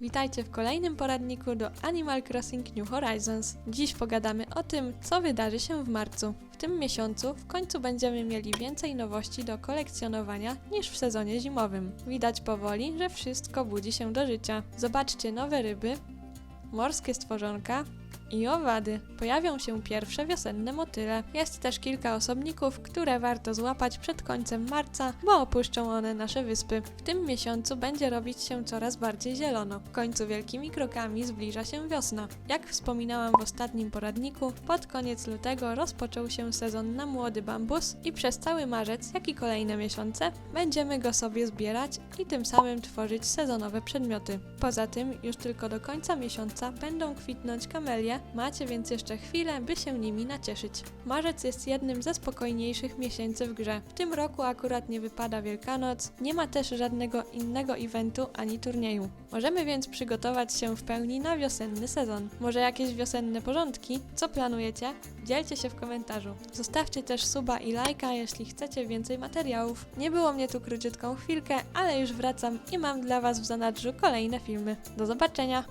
Witajcie w kolejnym poradniku do Animal Crossing New Horizons. Dziś pogadamy o tym, co wydarzy się w marcu. W tym miesiącu w końcu będziemy mieli więcej nowości do kolekcjonowania niż w sezonie zimowym. Widać powoli, że wszystko budzi się do życia. Zobaczcie nowe ryby, morskie stworzonka i owady. Pojawią się pierwsze wiosenne motyle. Jest też kilka osobników, które warto złapać przed końcem marca, bo opuszczą one nasze wyspy. W tym miesiącu będzie robić się coraz bardziej zielono. W końcu wielkimi krokami zbliża się wiosna. Jak wspominałam w ostatnim poradniku, pod koniec lutego rozpoczął się sezon na młody bambus i przez cały marzec, jak i kolejne miesiące, będziemy go sobie zbierać i tym samym tworzyć sezonowe przedmioty. Poza tym, już tylko do końca miesiąca będą kwitnąć macie więc jeszcze chwilę, by się nimi nacieszyć. Marzec jest jednym ze spokojniejszych miesięcy w grze. W tym roku akurat nie wypada Wielkanoc, nie ma też żadnego innego eventu ani turnieju. Możemy więc przygotować się w pełni na wiosenny sezon. Może jakieś wiosenne porządki? Co planujecie? Dzielcie się w komentarzu. Zostawcie też suba i lajka, jeśli chcecie więcej materiałów. Nie było mnie tu króciutką chwilkę, ale już wracam i mam dla Was w zanadrzu kolejne filmy. Do zobaczenia!